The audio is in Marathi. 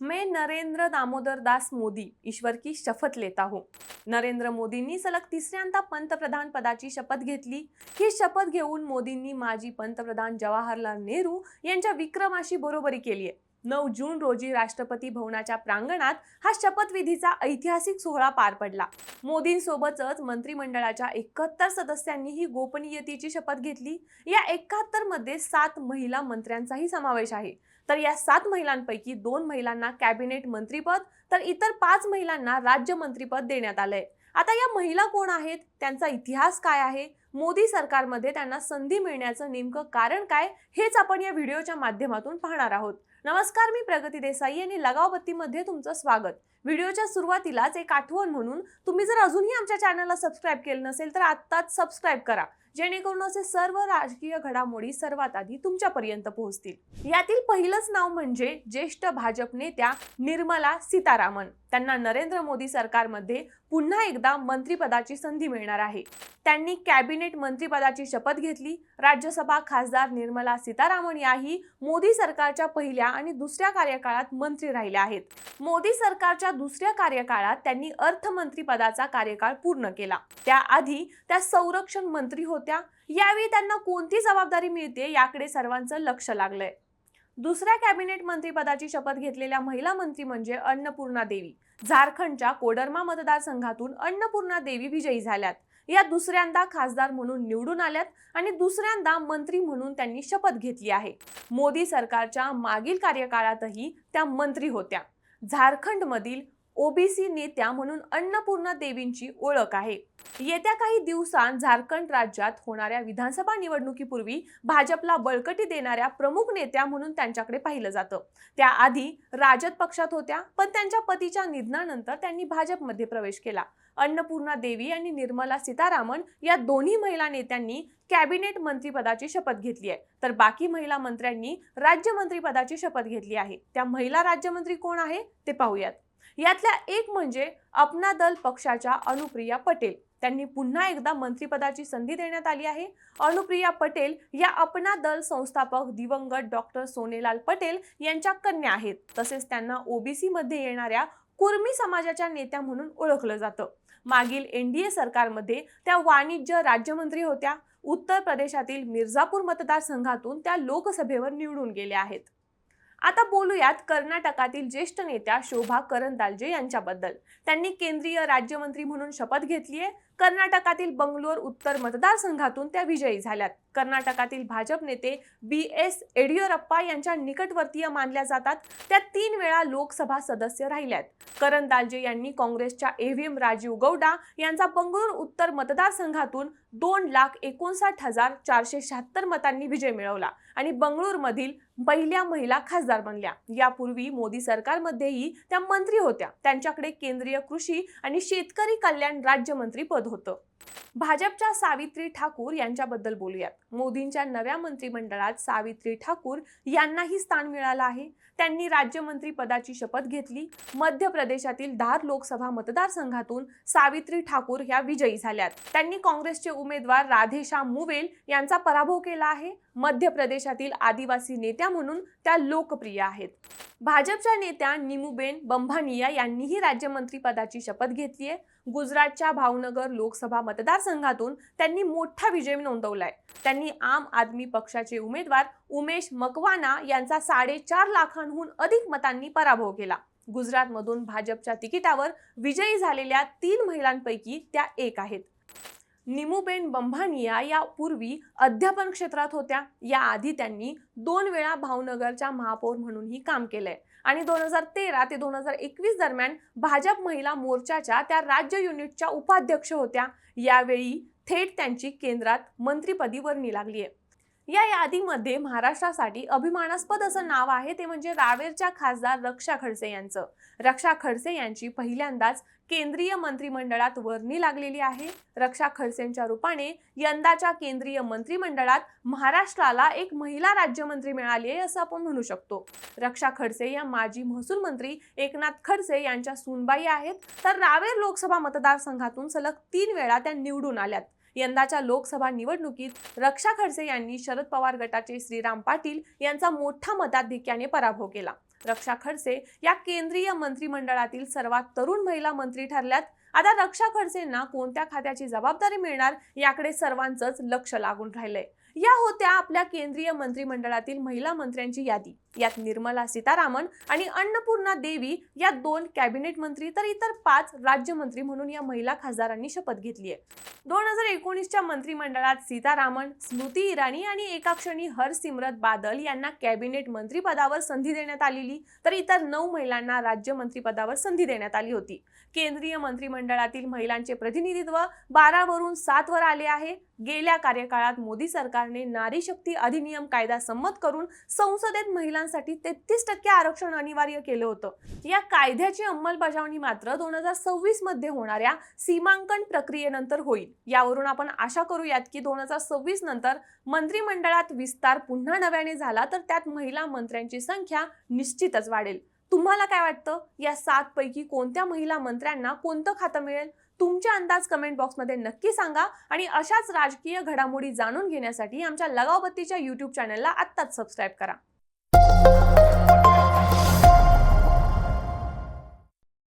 मैं नरेंद्र दामोदर दास मोदी ईश्वर की शपथ लेता हूँ। नरेंद्र मोदींनी सलग तिसऱ्यांदा पंतप्रधान पदाची शपथ घेतली. ही शपथ घेऊन मोदींनी माजी पंतप्रधान जवाहरलाल नेहरू यांच्या विक्रमाशी बरोबरी केली आहे. नऊ जून रोजी राष्ट्रपती भवनाच्या प्रांगणात हा शपथविधीचा ऐतिहासिक सोहळा पार पडला. मोदींसोबतच मंत्रिमंडळाच्या एकाहत्तर सदस्यांनी ही गोपनीयतेची शपथ घेतली. या एकाहत्तरमध्ये सात महिला मंत्र्यांचाही समावेश आहे. तर या सात महिलांपैकी दोन महिलांना कॅबिनेट मंत्रीपद तर इतर पाच महिलांना राज्यमंत्रीपद देण्यात आलंय. आता या महिला कोण आहेत? त्यांचा इतिहास काय आहे? मोदी सरकारमध्ये त्यांना संधी मिळण्याचं नेमकं कारण काय? हेच आपण या व्हिडिओच्या माध्यमातून पाहणार आहोत. नमस्कार मी प्रगती देसाई आणि लगाव बत्तीमध्ये तुमचं स्वागत. व्हिडिओच्या सुरुवातीलाच एक आठवण म्हणून तुम्ही जर अजूनही आमच्या चॅनलला सबस्क्राईब केलं नसेल तर आत्ताच सबस्क्राईब करा. जेणेकरून असे सर्व राजकीय घडामोडी सर्वात आधी तुमच्यापर्यंत पोहोचतील. यातील पहिलंच नाव म्हणजे ज्येष्ठ भाजप नेत्या निर्मला सीतारामन. त्यांना नरेंद्र मोदी सरकारमध्ये पुन्हा एकदा मंत्रिपदाची संधी मिळणार आहे. त्यांनी कॅबिनेट मंत्रिपदाची शपथ घेतली. राज्यसभा खासदार निर्मला सीतारामन याही मोदी सरकारच्या पहिल्या आणि दुसऱ्या कार्यकाळात मंत्री राहिल्या आहेत. मोदी सरकारच्या दुसऱ्या कार्यकाळात त्यांनी अर्थमंत्रीपदाचा कार्यकाळ पूर्ण केला. त्याआधी त्या संरक्षण मंत्री होत्या यावेळी त्यांना कोणती जबाबदारी मिळते याकडे सर्वांचं लक्ष लागलंय. दुसऱ्या कॅबिनेट मंत्रीपदाची शपथ घेतलेल्या महिला मंत्री म्हणजे अन्नपूर्णा देवी. झारखंडच्या कोडरमा मतदारसंघातून अन्नपूर्णा देवी विजयी झाल्यात. या दुसऱ्यांदा खासदार म्हणून निवडून आल्यात आणि दुसऱ्यांदा मंत्री म्हणून त्यांनी शपथ घेतली आहे. मोदी सरकारच्या मागील कार्यकाळातही त्या मंत्री होत्या. झारखंडमधील ओबीसी नेत्या म्हणून अन्नपूर्णा देवींची ओळख आहे. येत्या काही दिवसांत झारखंड राज्यात होणाऱ्या विधानसभा निवडणुकीपूर्वी भाजपला बळकटी देणाऱ्या प्रमुख नेत्या म्हणून त्यांच्याकडे पाहिलं जातं. त्याआधी राजद पक्षात होत्या पण त्यांच्या पतीच्या निधनानंतर त्यांनी भाजपमध्ये प्रवेश केला. अन्नपूर्णा देवी आणि निर्मला सीतारामन या दोन्ही महिला नेत्यांनी कॅबिनेट मंत्रीपदाची शपथ घेतली आहे. तर बाकी महिला मंत्र्यांनी राज्यमंत्रीपदाची शपथ घेतली आहे. त्या महिला राज्यमंत्री कोण आहे ते पाहूयात. यातल्या एक म्हणजे अपना दल पक्षाच्या अनुप्रिया पटेल. त्यांनी पुन्हा एकदा मंत्रिपदाची संधी देण्यात आली आहे. अनुप्रिया पटेल या अपना दल संस्थापक दिवंगत डॉक्टर सोनेलाल पटेल यांच्या कन्या आहेत. तसेच त्यांना ओबीसी मध्ये येणाऱ्या कुर्मी समाजाच्या नेत्या म्हणून ओळखलं जातं. मागील एनडीए सरकारमध्ये त्या वाणिज्य राज्यमंत्री होत्या. उत्तर प्रदेशातील मिर्झापूर मतदारसंघातून त्या लोकसभेवर निवडून गेल्या आहेत. आता बोलूयात कर्नाटकातील ज्येष्ठ नेत्या शोभा करंदालजे यांच्याबद्दल. त्यांनी केंद्रीय राज्यमंत्री म्हणून शपथ घेतली आहे कर्नाटकातील बंगलोर उत्तर मतदारसंघातून त्या विजयी झाल्यात. कर्नाटकातील भाजप नेते बी एस येडियुरप्पा यांच्या निकटवर्तीय मानल्या जातात. त्या तीन वेळा लोकसभा सदस्य राहिल्यात. करंदालजे यांनी काँग्रेसच्या एव्हीएम राजीव गौडा यांचा बंगळूर उत्तर मतदारसंघातून दोन लाख एकोणसाठ हजार चारशे शहात्तर मतांनी विजय मिळवला आणि बंगळूरमधील पहिल्या महिला खासदार बनल्या. यापूर्वी मोदी सरकारमध्येही त्या मंत्री होत्या. त्यांच्याकडे केंद्रीय कृषी आणि शेतकरी कल्याण राज्यमंत्री पद होतं. भाजपच्या सावित्री ठाकूर यांच्याबद्दल बोलूयात. मोदींच्या नव्या मंत्रिमंडळात सावित्री ठाकूर यांनाही स्थान मिळालं आहे. त्यांनी राज्यमंत्री पदाची शपथ घेतली. मध्य प्रदेशातील धार लोकसभा मतदारसंघातून सावित्री ठाकूर ह्या विजयी झाल्यात. त्यांनी काँग्रेसचे उमेदवार राधेशा मुवेल यांचा पराभव केला आहे. मध्य प्रदेशातील आदिवासी नेत्या म्हणून त्या लोकप्रिय आहेत. भाजपच्या नेत्या निमुबेन बंभानिया यांनीही राज्यमंत्रीपदाची शपथ घेतली आहे. गुजरातच्या भावनगर लोकसभा मतदारसंघातून त्यांनी मोठा विजय नोंदवलाय. त्यांनी आम आदमी पक्षाचे उमेदवार उमेश मकवाना यांचा साडेचार लाखांहून अधिक मतांनी पराभव केला. गुजरातमधून भाजपच्या तिकिटावर विजयी झालेल्या तीन महिलांपैकी त्या एक आहेत. निमुबेन बंभानिया या पूर्वी अध्यापन क्षेत्रात होत्या. याआधी त्यांनी दोन वेळा भावनगरच्या महापौर म्हणूनही काम केलंय. आणि दोन हजार तेरा ते दोन हजार एकवीस दरम्यान भाजप महिला मोर्चाच्या त्या राज्य युनिटच्या उपाध्यक्ष होत्या. यावेळी थेट त्यांची केंद्रात मंत्रिपदी वर्णी लागली आहे या यादीमध्ये महाराष्ट्रासाठी अभिमानास्पद असं नाव आहे ते म्हणजे रावेरच्या खासदार रक्षा खडसे यांचं. रक्षा खडसे यांची पहिल्यांदाच केंद्रीय मंत्रिमंडळात वर्णी लागलेली आहे. रक्षा खडसेंच्या रूपाने यंदाच्या केंद्रीय मंत्रिमंडळात महाराष्ट्राला एक महिला राज्यमंत्री मिळाली आहे असं आपण म्हणू शकतो. रक्षा खडसे या माजी महसूल मंत्री एकनाथ खडसे यांच्या सूनबाई आहेत. तर रावेर लोकसभा मतदारसंघातून सलग तीन वेळा त्या निवडून आल्यात. यंदाच्या लोकसभा निवडणुकीत रक्षा खडसे यांनी शरद पवार गटाचे श्रीराम पाटील यांचा मोठा मताधिक्याने पराभव केला. रक्षा खडसे या केंद्रीय मंत्रिमंडळातील सर्वात तरुण महिला मंत्री ठरल्यात. आता रक्षा खडसेंना कोणत्या खात्याची जबाबदारी मिळणार याकडे सर्वांचंच लक्ष लागून राहिलंय. या होत्या आपल्या केंद्रीय मंत्रिमंडळातील महिला मंत्र्यांची यादी. यात निर्मला सीतारामन आणि अन्नपूर्णा देवी या दोन कॅबिनेट मंत्री तर इतर पाच राज्यमंत्री म्हणून या महिला खासदारांनी शपथ घेतली आहे. दोन हजार एकोणीसच्या मंत्रिमंडळात सीतारामन स्मृती इराणी आणि एका क्षणी हरसिमरत बादल यांना कॅबिनेट मंत्रीपदावर संधी देण्यात आलेली तर इतर नऊ महिलांना राज्यमंत्रीपदावर संधी देण्यात आली होती. केंद्रीय मंत्रिमंडळातील महिलांचे प्रतिनिधित्व बारावरून सातवर आले आहे. गेल्या कार्यकाळात मोदी सरकारने नारी शक्ती अधिनियम कायदा संमत करून संसदेत महिला महिलांसाठी तेहतीस टक्के आरक्षण अनिवार्य केलं होतं. या कायद्याची अंमलबजावणी मात्र दोन हजार सव्वीसमध्ये होणाऱ्या सीमांकन प्रक्रियेनंतर होईल. यावरून आपण आशा करूयात की दोन हजार सव्वीस नंतर मंत्रिमंडळात विस्तार पुन्हा नव्याने झाला तर त्यात महिला मंत्र्यांची संख्या निश्चितच वाढेल. तुम्हाला काय वाटतं? या सात पैकी कोणत्या महिला मंत्र्यांना कोणतं खातं मिळेल? तुमच्या अंदाज कमेंट बॉक्समध्ये नक्की सांगा आणि अशाच राजकीय घडामोडी जाणून घेण्यासाठी आमच्या लगावबत्तीच्या यूट्यूब चॅनलला आत्ताच सबस्क्राईब करा.